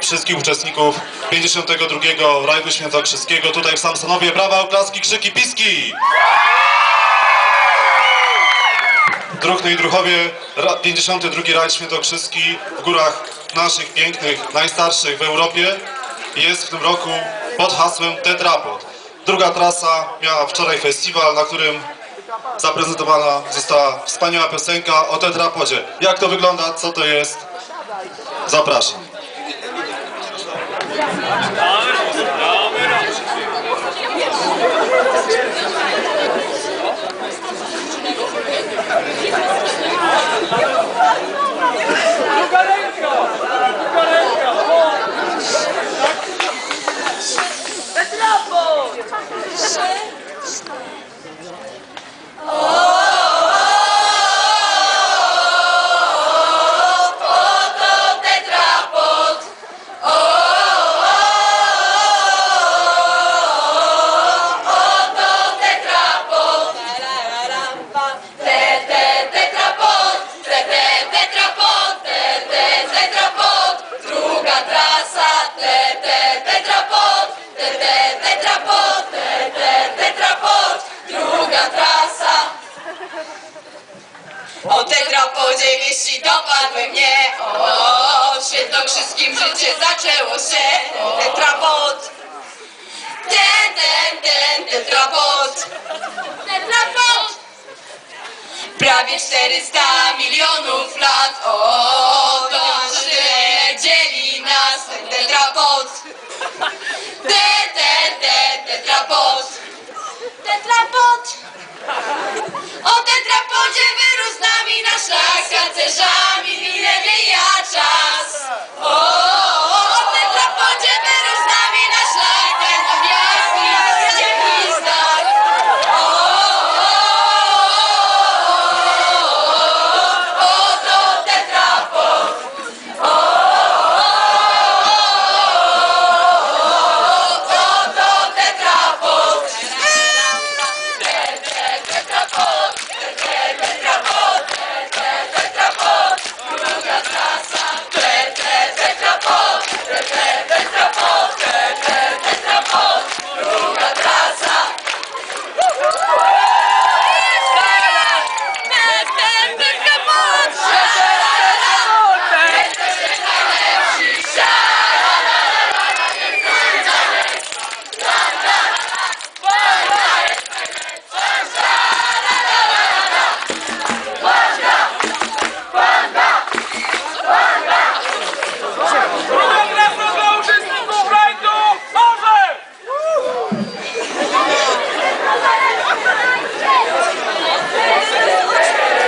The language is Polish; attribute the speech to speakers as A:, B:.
A: wszystkich uczestników 52. Rajdu Świętokrzyskiego tutaj w Samsonowie. Brawa, oklaski, krzyki, piski! Druhny i Druchowie, ra- 52. Rajd Świętokrzyski w górach naszych pięknych, najstarszych w Europie jest w tym roku pod hasłem Tetrapod. Druga trasa miała wczoraj festiwal, na którym zaprezentowana została wspaniała piosenka o tetrapodzie. Jak to wygląda, co to jest? Zapraszam.
B: Druga
C: tetrapodzie wieści dopadły mnie, o, w świętokrzyskim życie zaczęło się, tetrapod. Ten, ten, ten, tetrapod. Tetrapod. Prawie 400 milionów lat, o,